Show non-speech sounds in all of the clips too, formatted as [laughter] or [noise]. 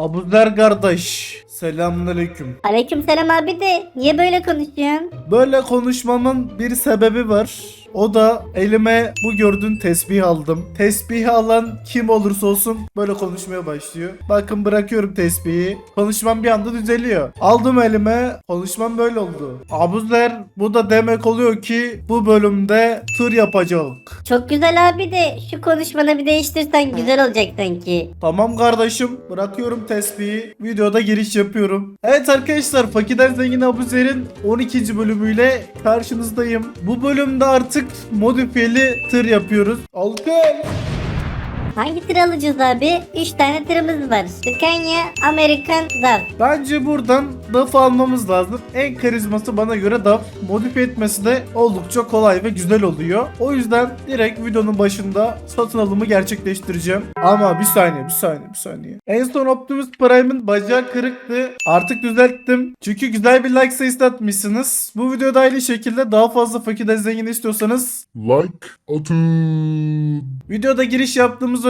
Abuzer kardeş. Selamünaleyküm. Aleykümselam abi de niye böyle konuşuyorsun? Böyle konuşmamın bir sebebi var. O da elime bu gördüğün tesbih aldım. Tesbihi alan kim olursa olsun böyle konuşmaya başlıyor. Bakın bırakıyorum tesbihi. Konuşmam bir anda düzeliyor. Aldım elime. Konuşmam böyle oldu. Abuzer bu da demek oluyor ki bu bölümde tır yapacak. Çok güzel abi de şu konuşmanı bir değiştirsen güzel olacak sanki. Tamam kardeşim bırakıyorum tesbihi videoda giriş yapıyorum. Evet arkadaşlar Fakirden Zengin Abuzer'in 12. bölümüyle karşınızdayım. Bu bölümde artık modifiyeli tır yapıyoruz. Alkış! Hangi tır alacağız abi? 3 tane tırımız var. Scania, American, DAF. Bence buradan DAF almamız lazım. En karizması bana göre DAF. Modifiye etmesi de oldukça kolay ve güzel oluyor. O yüzden direkt videonun başında satın alımı gerçekleştireceğim. Ama bir saniye bir saniye bir saniye. En son Optimus Prime'ın bacağı kırıktı. Artık düzelttim. Çünkü güzel bir like sayısı atmışsınız. Bu videoda aynı şekilde daha fazla fakirden zengin istiyorsanız Like atın. Videoda giriş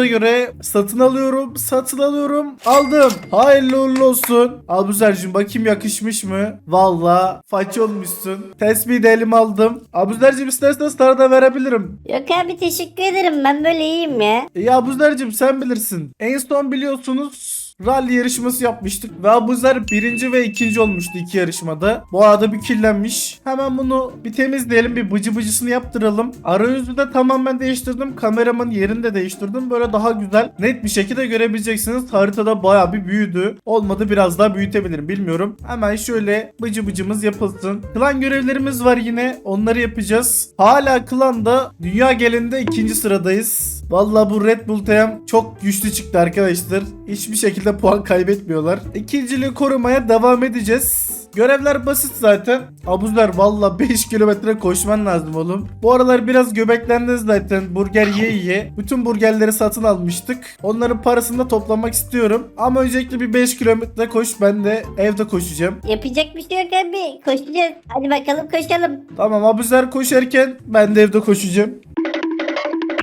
yaptığımıza göre satın alıyorum, satın alıyorum, aldım. Hayırlı uğurlu olsun. Abuzer'cim bakayım yakışmış mı? Valla faç olmuşsun. Tesbihi de elime aldım. Abuzer'cim istersen sana da verebilirim. Yok abi teşekkür ederim ben böyle iyiyim ya. İyi Abuzer'cim sen bilirsin. En son biliyorsunuz rally yarışması yapmıştık ve Abuzer birinci ve ikinci olmuştu iki yarışmada. Bu arada bir kirlenmiş. Hemen bunu bir temizleyelim bir bıcı bıcısını yaptıralım. Arayüzü de tamamen değiştirdim. Kameramın yerini de değiştirdim. Böyle daha güzel net bir şekilde görebileceksiniz. Haritada baya bir büyüdü. Olmadı biraz daha büyütebilirim bilmiyorum. Hemen şöyle bıcı bıcımız yapılsın. Klan görevlerimiz var yine. Onları yapacağız. Hala klanda dünya gelinde ikinci sıradayız. Vallahi bu Red Bull Team çok güçlü çıktı arkadaşlar. Hiçbir şekilde puan kaybetmiyorlar. İkinciliği korumaya devam edeceğiz. Görevler basit zaten. Abuzlar valla 5 kilometre koşman lazım oğlum. Bu aralar biraz göbeklendiniz zaten. Burger ye ye. Bütün burgerleri satın almıştık. Onların parasını da toplamak istiyorum. Ama öncelikle bir 5 kilometre koş. Ben de evde koşacağım. Yapacak bir şey yok abi koşacağız. Hadi bakalım koşalım. Tamam Abuzer koşarken ben de evde koşacağım.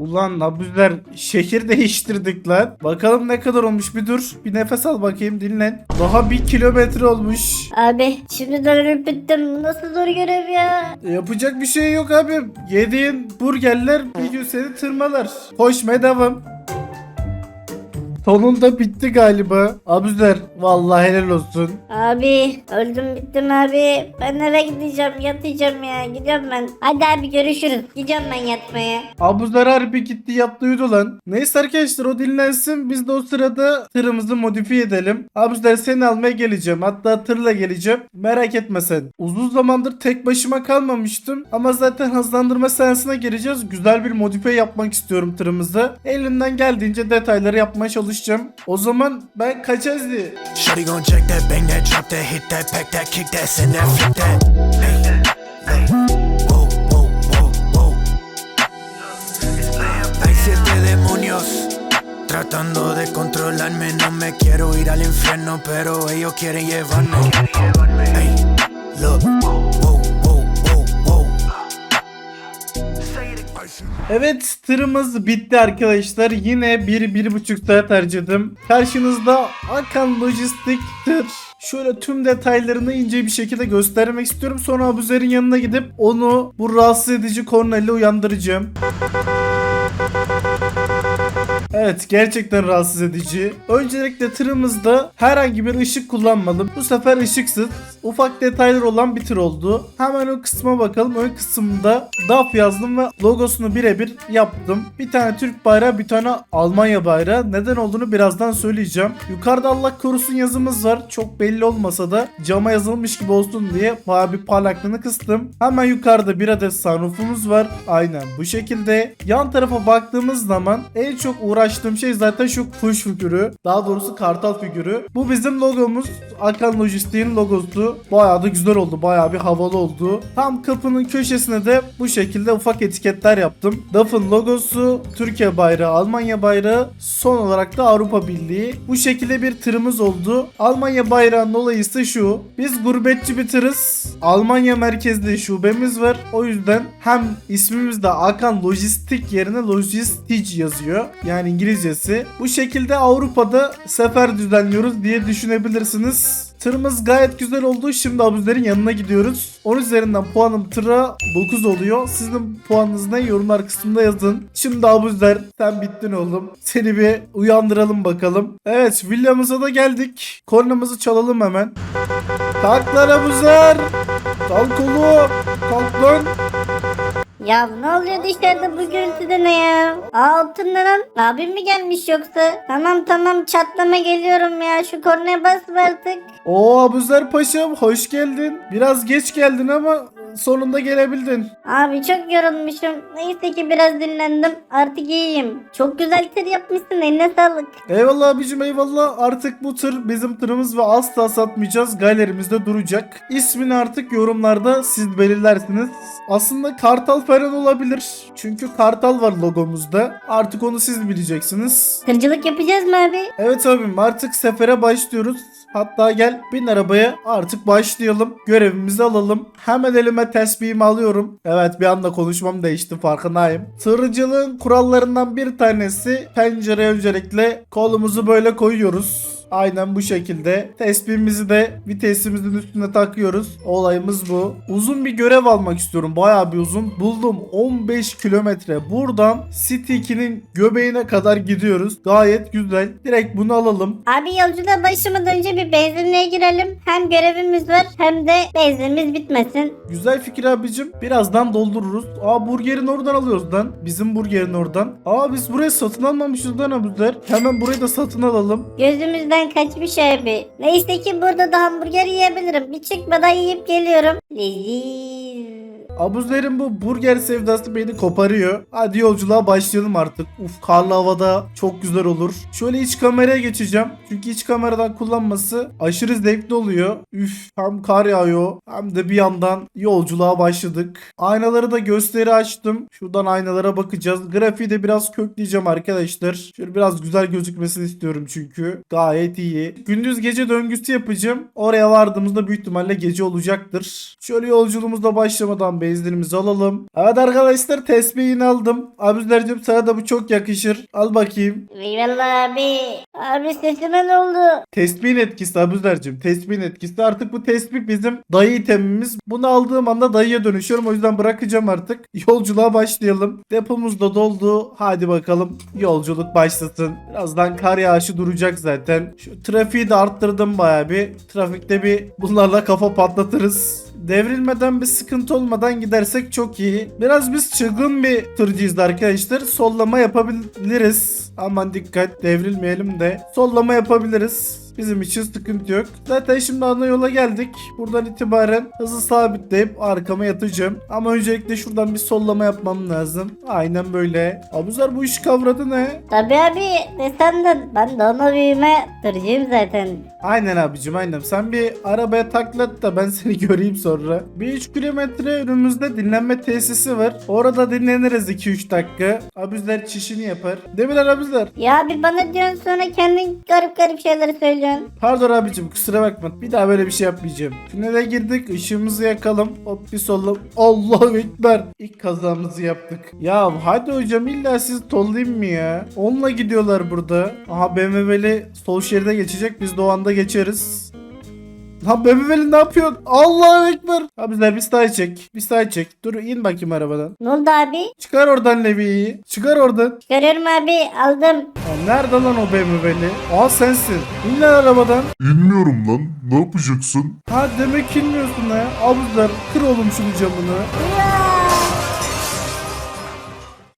Ulan Abuzer şehir değiştirdik lan. Bakalım ne kadar olmuş bir dur. Bir nefes al bakayım dinlen. Daha bir kilometre olmuş. Abi şimdiden ölüp bittim. Nasıl zor görev ya? Yapacak bir şey yok abi. Yediğin burgerler bir gün seni tırmalar. Koşmaya devam. Sonunda bitti galiba. Abuzer vallahi helal olsun. Abi öldüm bittim abi. Ben eve gideceğim yatacağım ya. Gidiyorum ben. Hadi abi görüşürüz. Gidiyorum ben yatmaya. Abuzer harbi gitti yattı uyudu lan. Neyse arkadaşlar o dinlensin. Biz de o sırada tırımızı modifiye edelim. Abuzer seni almaya geleceğim. Hatta tırla geleceğim. Merak etme sen. Uzun zamandır tek başıma kalmamıştım. Ama zaten hızlandırma seansına gireceğiz. Güzel bir modifiye yapmak istiyorum tırımızda. Elimden geldiğince detayları yapmaya çalışacağım. O zaman ben kaçacağız diye. Shorty gon' check that, bang that, drop that, hit that, pack that, kick that, send that, flip that. Hey, hey, tratando de controlarme. No me quiero ir al infierno, pero ellos quieren llevarme. Hey, look, Evet tırımız bitti arkadaşlar. Yine bir, bir buçuk saat harcadım. Karşınızda Akan Lojistik tır. Şöyle tüm detaylarını ince bir şekilde göstermek istiyorum. Sonra Abuzer'in yanına gidip onu bu rahatsız edici kornayla uyandıracağım. Evet gerçekten rahatsız edici. Öncelikle tırımızda herhangi bir ışık kullanmadım. Bu sefer ışıksız. Ufak detaylar olan bir tır oldu. Hemen o kısma bakalım. Ön kısımda DAF yazdım ve logosunu birebir yaptım. Bir tane Türk bayrağı bir tane Almanya bayrağı. Neden olduğunu birazdan söyleyeceğim. Yukarıda Allah korusun yazımız var. Çok belli olmasa da cama yazılmış gibi olsun diye bir parlaklığını kıstım. Hemen yukarıda bir adet sunroofumuz var. Aynen bu şekilde. Yan tarafa baktığımız zaman en çok uğraştığım şey zaten şu kuş figürü. Daha doğrusu kartal figürü. Bu bizim logomuz. Akan Lojistik'in logosu. Bayağı da güzel oldu. Bayağı bir havalı oldu. Tam kapının köşesine de bu şekilde ufak etiketler yaptım. DAF'ın logosu, Türkiye bayrağı, Almanya bayrağı, son olarak da Avrupa Birliği. Bu şekilde bir tırımız oldu. Almanya bayrağının olayı ise şu. Biz gurbetçi bir tırız. Almanya merkezli şubemiz var. O yüzden hem ismimizde Akan Lojistik yerine Lojistik yazıyor. Yani İngilizcesi. Bu şekilde Avrupa'da sefer düzenliyoruz diye düşünebilirsiniz. Tırımız gayet güzel oldu. Şimdi abuzlerin yanına gidiyoruz. 10 üzerinden puanım tıra 9 oluyor. Sizin puanınız ne? Yorumlar kısmında yazın. Şimdi abuzler sen bittin oğlum. Seni bir uyandıralım bakalım. Evet villamıza da geldik. Kornamızı çalalım hemen. Kalk lan abuzlar. Kalk oğlum. Kalk lan. Ya ne oluyor dışarıda bu gürültüde ne ya? Altın lan? Abim mi gelmiş yoksa? Tamam tamam çatlama geliyorum ya. Şu kornaya bas artık. Oo Abuzer Paşam hoş geldin. Biraz geç geldin ama sonunda gelebildin. Abi çok yorulmuşum. Neyse ki biraz dinlendim. Artık iyiyim. Çok güzel tır yapmışsın. Eline sağlık. Eyvallah abicim eyvallah. Artık bu tır bizim tırımız ve asla satmayacağız. Galerimizde duracak. İsmini artık yorumlarda siz belirlersiniz. Aslında kartal falan olabilir. Çünkü kartal var logomuzda. Artık onu siz bileceksiniz. Tırcılık yapacağız mı abi? Evet abim artık sefere başlıyoruz. Hatta gel bin arabaya artık başlayalım. Görevimizi alalım. Hemen elime tesbihimi alıyorum. Evet bir anda konuşmam değişti farkındayım. Tırcılığın kurallarından bir tanesi pencereye öncelikle kolumuzu böyle koyuyoruz. Aynen bu şekilde. Tespihimizi de vitesimizin üstüne takıyoruz. Olayımız bu. Uzun bir görev almak istiyorum. Bayağı bir uzun. Buldum 15 kilometre. Buradan City 2'nin göbeğine kadar gidiyoruz. Gayet güzel. Direkt bunu alalım. Abi yolculuğa başlamadan önce bir benzinliğe girelim. Hem görevimiz var hem de benzinimiz bitmesin. Güzel fikir abicim. Birazdan doldururuz. Aa burgerin oradan alıyoruz lan. Bizim burgerin oradan. Aa biz buraya satın almamışız lan abuzlar. Hemen burayı da satın alalım. Gözümüzden kaçmış abi. Neyse ki burada da hamburger yiyebilirim. Bir çıkmadan yiyip geliyorum. Leziz. Abuzlerin bu burger sevdası beni koparıyor. Hadi yolculuğa başlayalım artık. Uf karlı havada çok güzel olur. Şöyle iç kameraya geçeceğim. Çünkü iç kameradan kullanması aşırı zevkli oluyor. Üf hem kar yağıyor hem de bir yandan yolculuğa başladık. Aynaları da gösteri açtım. Şuradan aynalara bakacağız. Grafiği de biraz kökleyeceğim arkadaşlar. Şöyle biraz güzel gözükmesini istiyorum çünkü. Gayet iyi. Gündüz gece döngüsü yapacağım. Oraya vardığımızda büyük ihtimalle gece olacaktır. Şöyle yolculuğumuzda başlamadan benzinimizi alalım. Evet arkadaşlar tesbihini aldım. Abizlercim sana da bu çok yakışır. Al bakayım. Eyvallah abi. Abi sesime ne oldu? Tespihin etkisi abuzlercim. Tespihin etkisi. Artık bu tespih bizim dayı itemimiz. Bunu aldığım anda dayıya dönüşüyorum. O yüzden bırakacağım artık. Yolculuğa başlayalım. Depomuz da doldu. Hadi bakalım yolculuk başlasın. Birazdan kar yağışı duracak zaten. Şu trafiği de arttırdım bayağı bir. Trafikte bir bunlarla kafa patlatırız. Devrilmeden bir sıkıntı olmadan gidersek çok iyi. Biraz biz çılgın bir tırcıyız arkadaşlar. Sollama yapabiliriz. Aman dikkat devrilmeyelim de. Sollama yapabiliriz. Bizim için sıkıntı yok. Zaten şimdi ana yola geldik. Buradan itibaren hızı sabitleyip arkama yatacağım. Ama öncelikle şuradan bir sollama yapmam lazım. Aynen böyle. Abuzar bu işi kavradı ne? Tabii abi ne sandın? Ben de ona büyüme tırcıyım zaten. Aynen abicim aynen. Sen bir arabaya taklat da ben [laughs] seni göreyim sonra. Bir 3 kilometre önümüzde dinlenme tesisi var. Orada dinleniriz 2-3 dakika. Abüzler çişini yapar. Değil mi lan abüzler? Ya abi bana diyorsun sonra kendin garip garip şeyler söylüyorsun. Pardon abicim kusura bakma. Bir daha böyle bir şey yapmayacağım. Tünele girdik ışığımızı yakalım. Hop bir sola. Allahu Ekber. İlk kazamızı yaptık. Ya hadi hocam illa siz tollayayım mı ya? Onunla gidiyorlar burada. Aha BMW'li sol şeride geçecek. Biz de o anda geçeriz. Lan BMW'li ne yapıyorsun? Allahu Ekber. Abiler bir sağ çek. Bir sağ çek. Dur in bakayım arabadan. Ne oldu abi? Çıkar oradan Levi'yi. Çıkar oradan. Çıkarıyorum abi aldım. Ya nerede lan o BMW'li? Aa sensin. İn lan arabadan. İnmiyorum lan. Ne yapacaksın? Ha demek inmiyorsun ya. Abuzlar kır oğlum şunu camını.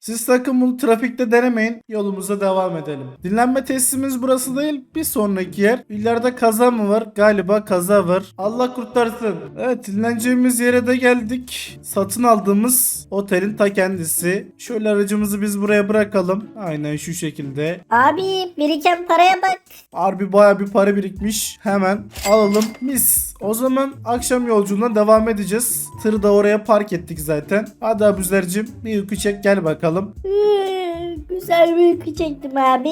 Siz sakın bunu trafikte denemeyin. Yolumuza devam edelim. Dinlenme tesisimiz burası değil. Bir sonraki yer. İleride kaza mı var? Galiba kaza var. Allah kurtarsın. Evet dinleneceğimiz yere de geldik. Satın aldığımız otelin ta kendisi. Şöyle aracımızı biz buraya bırakalım. Aynen şu şekilde. Abi biriken paraya bak. Harbi baya bir para birikmiş. Hemen alalım. Mis. O zaman akşam yolculuğuna devam edeceğiz. Tırı da oraya park ettik zaten. Hadi abuzlercim bir uyku çek gel bakalım. Güzel bir uyku çektim abi.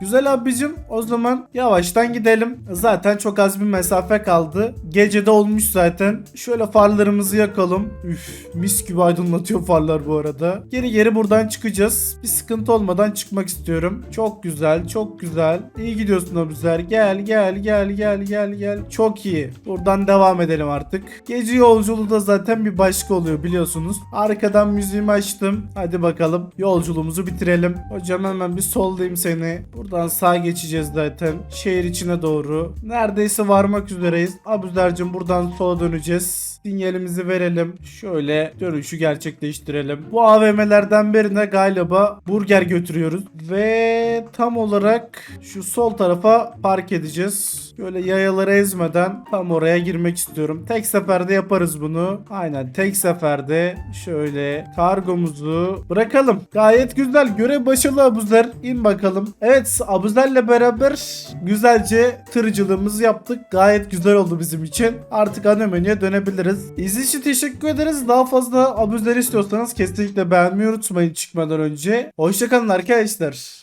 Güzel abicim o zaman yavaştan gidelim. Zaten çok az bir mesafe kaldı. Gecede olmuş zaten. Şöyle farlarımızı yakalım. Üf mis gibi aydınlatıyor farlar bu arada. Geri geri buradan çıkacağız. Bir sıkıntı olmadan çıkmak istiyorum. Çok güzel çok güzel. İyi gidiyorsun Abuzer. Gel gel gel gel gel gel. Çok iyi. Buradan devam edelim artık. Gece yolculuğu da zaten bir başka oluyor biliyorsunuz. Arkadan müziğimi açtım. Hadi bakalım yolculuğumuzu bitirelim. Hocam hemen bir soldayım seni. Buradan sağ geçeceğiz zaten. Şehir içine doğru. Neredeyse varmak üzereyiz. Abuzer'cim buradan sola döneceğiz. Sinyalimizi verelim. Şöyle dönüşü gerçekleştirelim. Bu AVM'lerden birine galiba burger götürüyoruz. Ve tam olarak şu sol tarafa park edeceğiz. Böyle yayaları ezmeden tam oraya girmek istiyorum. Tek seferde yaparız bunu. Aynen tek seferde şöyle kargomuzu bırakalım. Gayet güzel. Görev başarılı Abuzer. İn bakalım. Evet Abuzer'le beraber güzelce tırcılığımızı yaptık. Gayet güzel oldu bizim için. Artık ana menüye dönebiliriz. İzlediğiniz için teşekkür ederiz. Daha fazla Abuzer istiyorsanız kesinlikle beğenmeyi unutmayın çıkmadan önce. Hoşçakalın arkadaşlar.